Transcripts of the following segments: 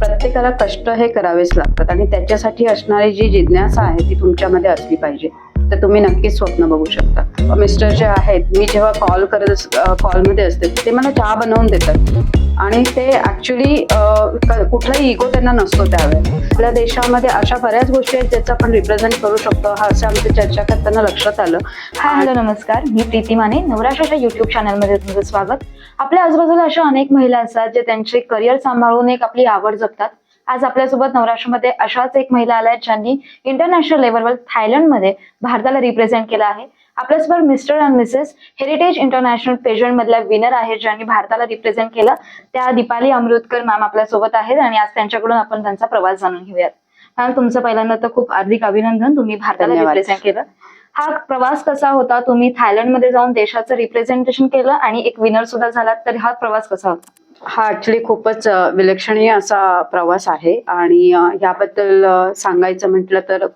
प्रत्येकाला कष्ट हे करावेच लागतात आणि त्याच्यासाठी असणारी जी जिज्ञासा आहे ती तुमच्यामध्ये असली पाहिजे. तर तुम्ही नक्कीच स्वप्न बघू शकता. मिस्टर जे आहेत मी जेव्हा कॉल करत कॉलमध्ये असते ते मला चहा बनवून देतात. आणि ते ऍक्च्युली कुठलाही इगो त्यांना नसतो त्यावेळेस आपल्या देशामध्ये अशा बऱ्याच गोष्टी आहेत ज्याचं आपण रिप्रेझेंट करू शकतो. हा असं आमची चर्चा करताना लक्षात आलं. हाय हॅलो नमस्कार. मी प्रीती माने नवराष्ट्राच्या युट्यूब चॅनलमध्ये तुमचं स्वागत. आपल्या आजूबाजूला अशा अनेक महिला असतात जे त्यांचे करिअर सांभाळून एक आपली आवड जपतात. आज आपल्यासोबत नवराष्ट्रामध्ये अशाच एक महिला आल्या आहेत ज्यांनी इंटरनॅशनल लेवलवर थायलंडमध्ये भारताला रिप्रेझेंट केलं आहे. आपल्यासोबत mister and missus heritage international pageant मधल्या विनर आहेत ज्यांनी भारताला रिप्रेझेंट केलं. त्या दीपाली अमृतकर मॅम आपल्यासोबत आहेत आणि आज त्यांच्याकडून आपण त्यांचा प्रवास जाणून घेऊयात. मॅम तुमचं पहिल्यांदा तर खूप हार्दिक अभिनंदन. तुम्ही भारताला. रिप्रेझेंट केलं. हा प्रवास कसा होता? तुम्ही थायलंडमध्ये जाऊन देशाचं रिप्रेझेंटेशन केलं आणि एक विनर सुद्धा झालात तर हा प्रवास कसा होता? हा ऍक्च्युली खूपच विलक्षणीय असा प्रवास आहे. आणि याबद्दल सांगायचं म्हटलं तर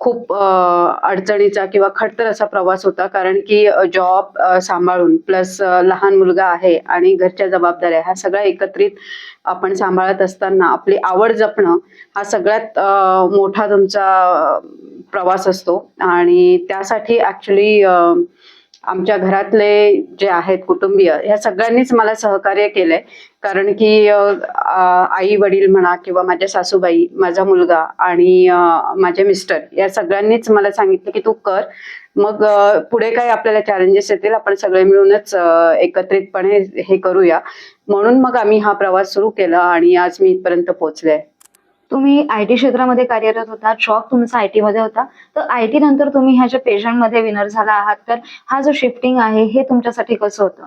खूप अडचणीचा किंवा खडतर असा प्रवास होता. कारण की जॉब सांभाळून प्लस लहान मुलगा आहे आणि घरच्या जबाबदाऱ्या ह्या सगळ्या एकत्रित आपण सांभाळत असताना आपली आवड जपणं हा सगळ्यात मोठा तुमचा प्रवास असतो. आणि त्यासाठी ॲक्च्युली आमच्या घरातले जे आहेत कुटुंबीय ह्या सगळ्यांनीच मला सहकार्य केलंय. कारण की आई वडील म्हणा किंवा माझ्या सासूबाई माझा मुलगा आणि माझे मिस्टर या सगळ्यांनीच मला सांगितलं की तू कर. मग पुढे काय आपल्याला चॅलेंजेस येतील आपण सगळे मिळूनच एकत्रितपणे हे करूया. म्हणून मग आम्ही हा प्रवास सुरू केला आणि आज मी इथपर्यंत पोहोचले तुम्ही आय टी क्षेत्रामध्ये कार्यरत होता जॉब तुमचा आय टी मध्ये होता. तर आय टी नंतर तुम्ही ह्या ज्या पेशंटमध्ये विनर झाला आहात तर हा जो शिफ्टिंग आहे हे तुमच्यासाठी कसं होतं?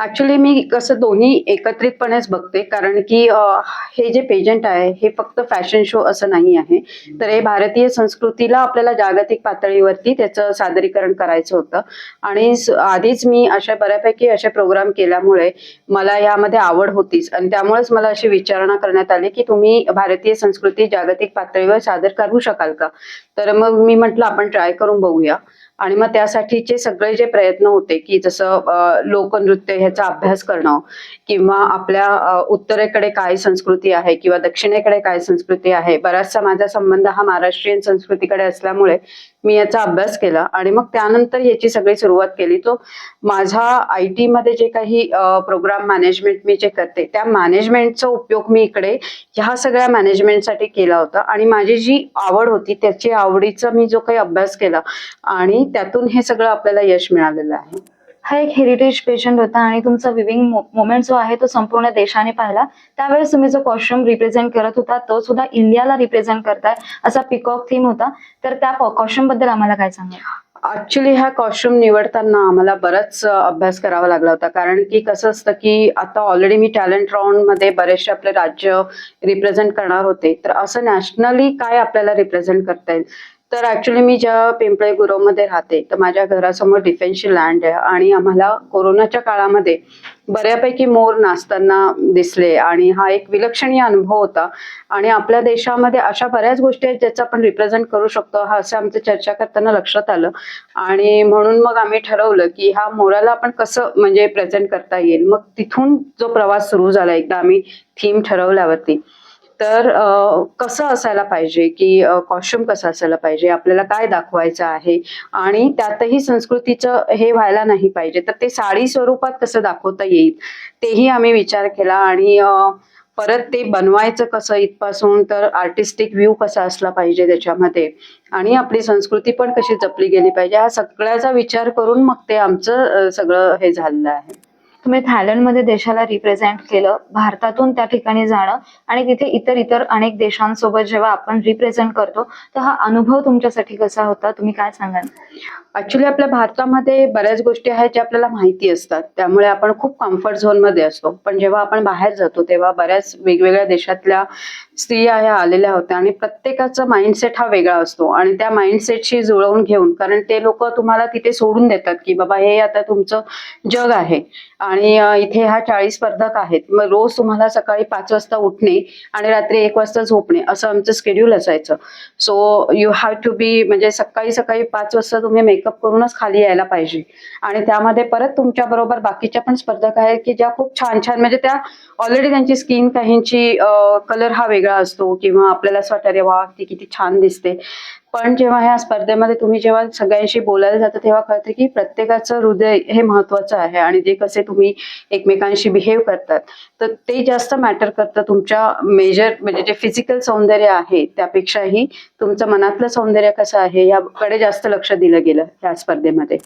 ऍक्च्युली मी कसं दोन्ही एकत्रितपणेच बघते कारण की हे जे पेजंट आहे हे फक्त फॅशन शो असं नाही आहे. तर हे भारतीय संस्कृतीला आपल्याला जागतिक पातळीवरती त्याचं सादरीकरण करायचं होतं. आणि आधीच मी अशा बऱ्यापैकी असे प्रोग्राम केल्यामुळे मला यामध्ये आवड होतीच. आणि त्यामुळेच मला अशी विचारणा करण्यात आली की तुम्ही भारतीय संस्कृती जागतिक पातळीवर सादर करू शकाल का? तर मग मी म्हटलं आपण ट्राय करून बघूया. आणि मग त्यासाठीचे सगळे जे प्रयत्न होते की जसं लोकनृत्य ह्याचा अभ्यास करणं किंवा आपल्या उत्तरेकडे काय संस्कृती आहे किंवा दक्षिणेकडे काय संस्कृती आहे बराचसा माझा संबंध हा महाराष्ट्रीयन संस्कृतीकडे असल्यामुळे मी याचा अभ्यास केला आणि मग त्यानंतर याची सगळी सुरुवात केली. तो माझा आय टी मध्ये जे काही प्रोग्राम मॅनेजमेंट मी जे करते त्या मॅनेजमेंटचा उपयोग मी इकडे ह्या सगळ्या मॅनेजमेंटसाठी केला होता आणि माझी जी आवड होती त्याची आवडीचा मी जो काही अभ्यास केला आणि त्यातून हे सगळं आपल्याला यश मिळालेलं आहे. हा एक हेरिटेज पेशंट होता आणि तुमचा विविंग मोमेंट जो आहे तो संपूर्ण देशाने पाहिला. त्यावेळेस तुम्ही जो कॉस्ट्युम रिप्रेझेंट करत होता तो सुद्धा इंडियाला रिप्रेझेंट करताय असा पिकॉक थीम होता. तर त्या कॉस्ट्युमबद्दल आम्हाला काय सांगा ऍक्च्युली हा कॉस्ट्युम निवडताना आम्हाला बराच अभ्यास करावा लागला होता. कारण की कसं असतं की आता ऑलरेडी मी टॅलेंट राऊंडमध्ये बरेचसे आपले राज्य रिप्रेझेंट करणार होते. तर असं नॅशनली काय आपल्याला रिप्रेझेंट करता येईल? तर ऍक्च्युली मी ज्या पिंपळे गुरवमध्ये राहते तर माझ्या घरासमोर डिफेन्सची लँड आहे आणि आम्हाला कोरोनाच्या काळामध्ये बऱ्यापैकी मोर नाचताना दिसले आणि हा एक विलक्षणीय अनुभव होता. आणि आपल्या देशामध्ये अशा बऱ्याच गोष्टी आहेत ज्याचा आपण रिप्रेझेंट करू शकतो हा असं आमचं चर्चा करताना लक्षात आलं. आणि म्हणून मग आम्ही ठरवलं की हा मोराला आपण कसं म्हणजे प्रेझेंट करता येईल? मग तिथून जो प्रवास सुरू झाला एकदा आम्ही थीम ठरवल्यावरती. तर कसं असायला पाहिजे? की कॉस्ट्युम कसं असायला पाहिजे? आपल्याला काय दाखवायचं आहे? आणि त्यातही संस्कृतीचं हे व्हायला नाही पाहिजे. तर ते साडी स्वरूपात कसं दाखवता येईल? तेही आम्ही विचार केला आणि परत ते बनवायचं कसं इथपासून? तर आर्टिस्टिक व्ह्यू कसा असला पाहिजे त्याच्यामध्ये? आणि आपली संस्कृती पण कशी जपली गेली पाहिजे? हा सगळ्याचा विचार करून मग ते आमचं सगळं हे झालेलं आहे. तुम्ही थायलंडमध्ये देशाला रिप्रेझेंट केलं. भारतातून त्या ठिकाणी जाणं आणि तिथे इतर इतर अनेक देशांसोबत जेव्हा आपण रिप्रेझेंट करतो तर हा अनुभव तुमच्यासाठी कसा होता? तुम्ही काय सांगाल? ऍक्च्युली आपल्या भारतामध्ये बऱ्याच गोष्टी आहेत ज्या आपल्याला माहिती असतात. त्यामुळे आपण खूप कम्फर्ट झोनमध्ये असतो. पण जेव्हा आपण बाहेर जातो तेव्हा बऱ्याच वेगवेगळ्या देशातल्या स्त्रिया ह्या आलेल्या होत्या आणि प्रत्येकाचा माइंडसेट हा वेगळा असतो. आणि त्या माइंडसेटशी जुळवून घेऊन कारण ते लोक तुम्हाला तिथे सोडून देतात की बाबा हे आता तुमचं जग आहे. आणि इथे ह्या चाळीस स्पर्धक आहेत. मग रोज तुम्हाला सकाळी पाच वाजता उठणे आणि रात्री एक वाजता झोपणे असं आमचं स्केड्यूल असायचं. So you have to be म्हणजे सकाळी सकाळी पाच वाजता तुम्ही मेकअप करूनच खाली यायला पाहिजे. आणि त्यामध्ये परत तुमच्या बरोबर बाकीच्या पण स्पर्धक आहेत की ज्या खूप छान छान म्हणजे त्या ऑलरेडी त्यांची स्किन काहींची कलर हा वेगळा असतो किंवा आपल्याला असं वाटतं अरे वा ती किती छान दिसते. पण जेव्हा ह्या स्पर्धेमध्ये तुम्ही जेव्हा सगळ्यांशी बोलायला जाता तेव्हा कळतं की प्रत्येकाचं हृदय हे महत्वाचं आहे आणि जे कसे तुम्ही एकमेकांशी बिहेव करतात. तर ते जास्त मॅटर करतं तुमच्या मेजर म्हणजे जे फिजिकल सौंदर्य आहे त्यापेक्षाही तुमचं मनातलं सौंदर्य कसं आहे याकडे जास्त लक्ष दिलं गेलं. या स्पर्धेमध्ये.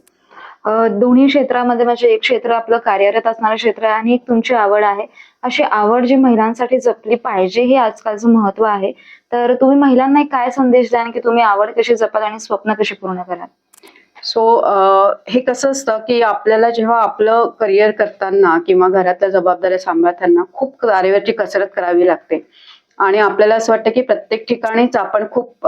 दोन्ही क्षेत्रामध्ये म्हणजे एक क्षेत्र आपलं कार्यरत असणारं क्षेत्र आहे आणि एक तुमची आवड आहे. अशी आवड जी महिलांसाठी जपली पाहिजे हे आजकालचं महत्त्व आहे. तर तुम्ही महिलांना एक काय संदेश द्याल की तुम्ही आवड कशी जपाल आणि स्वप्न कशी पूर्ण कराल? सो हे कसं असतं की आपल्याला जेव्हा आपलं करिअर करताना किंवा घरातल्या जबाबदाऱ्या सांभाळताना खूप कार्यवरची कसरत करावी लागते. आणि आपल्याला असं वाटतं की प्रत्येक ठिकाणीच आपण खूप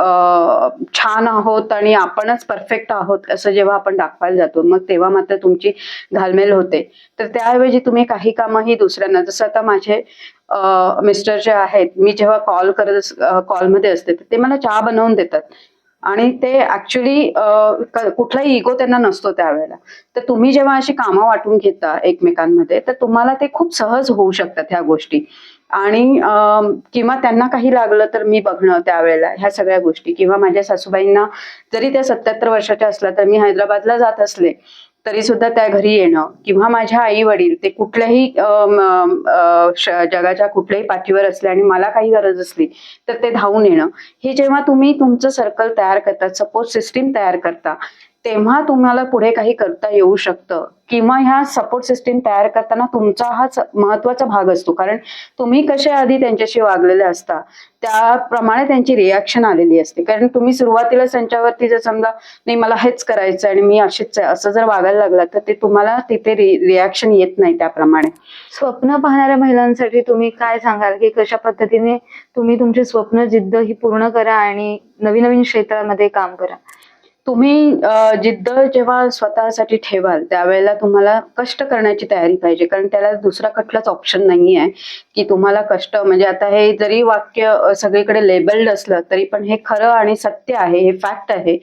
छान आहोत आणि आपणच परफेक्ट आहोत असं जेव्हा आपण दाखवायला जातो मग तेव्हा मात्र तुमची घालमेल होते. तर त्याऐवजी तुम्ही काही कामंही दुसऱ्यांना जसं आता माझे मिस्टर जे आहेत मी जेव्हा कॉल करत कॉलमध्ये असते तर ते मला चहा बनवून देतात. आणि ते ऍक्च्युली कुठलाही इगो त्यांना नसतो त्यावेळेला. तर तुम्ही जेव्हा अशी कामं वाटून घेता एकमेकांमध्ये तर तुम्हाला ते खूप सहज होऊ शकतात ह्या गोष्टी. आणि किंवा त्यांना काही लागलं तर मी बघणं त्यावेळेला ह्या सगळ्या गोष्टी. किंवा माझ्या सासूबाईंना जरी त्या सत्याहत्तर वर्षाच्या असल्या तर मी हैदराबादला जात असले तरी सुद्धा त्या घरी येणं किंवा माझ्या आई वडील ते कुठल्याही जगाच्या कुठल्याही पाठीवर असले आणि मला काही गरज असली तर ते धावून येणं. हे जेव्हा तुम्ही तुमचं सर्कल तयार करता सपोर्ट सिस्टीम तयार करता तेव्हा तुम्हाला पुढे काही करता येऊ शकतं. किंवा ह्या सपोर्ट सिस्टीम तयार करताना तुमचा हाच महत्त्वाचा भाग असतो. कारण तुम्ही कसे आधी त्यांच्याशी वागलेले असता त्याप्रमाणे त्यांची रिॲक्शन आलेली असते. कारण तुम्ही सुरुवातीला त्यांच्यावरती जर समजा नाही मला हेच करायचं आणि मी अशीच आहे असं जर वागायला लागला तर ते तुम्हाला तिथे रिॲक्शन येत नाही त्याप्रमाणे. स्वप्न पाहणाऱ्या महिलांसाठी तुम्ही काय सांगाल? की कशा पद्धतीने तुम्ही तुमची स्वप्न जिद्द ही पूर्ण करा आणि नवीन नवीन क्षेत्रामध्ये काम करा? तुम्ही जिद्द जेव्हा स्वतःसाठी ठेवाल त्यावेळेला तुम्हाला कष्ट करण्याची तयारी पाहिजे. कारण त्याला दुसरा कुठलाच ऑप्शन नाही आहे की तुम्हाला कष्ट म्हणजे आता हे जरी वाक्य सगळीकडे लेबल्ड असलं तरी पण हे खरं आणि सत्य आहे हे फॅक्ट आहे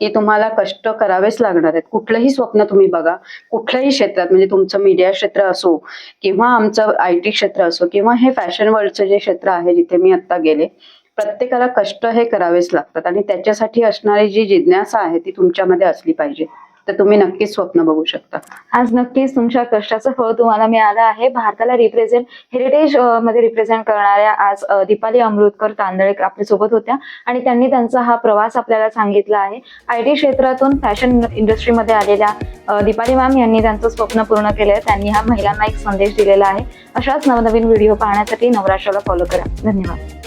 की तुम्हाला कष्ट करावेच लागणार आहेत. कुठलंही स्वप्न तुम्ही बघा कुठल्याही क्षेत्रात म्हणजे तुमचं मीडिया क्षेत्र असो किंवा आमचं आय टी क्षेत्र असो किंवा हे फॅशन वर्ल्डचं जे क्षेत्र आहे जिथे मी आत्ता गेले प्रत्येकाला कष्ट हे करावेच लागतात आणि त्याच्यासाठी असणारी जी जिज्ञासा आहे ती तुमच्यामध्ये असली पाहिजे. तर तुम्ही नक्कीच स्वप्न बघू शकता. आज नक्कीच तुमच्या कष्टाचं फळ तुम्हाला मिळालं आहे. भारताला रिप्रेझेंट हेरिटेजमध्ये रिप्रेझेंट करणाऱ्या आज दीपाली अमृतकर तांदळेकर आपल्यासोबत होत्या आणि त्यांनी त्यांचा हा प्रवास आपल्याला सांगितला आहे. आय टी क्षेत्रातून फॅशन इंडस्ट्रीमध्ये आलेल्या दीपाली मॅम यांनी त्यांचं स्वप्न पूर्ण केलं आहे त्यांनी हा महिलांना एक संदेश दिलेला आहे. अशाच नवनवीन व्हिडिओ पाहण्यासाठी नवराष्ट्राला फॉलो करा. धन्यवाद.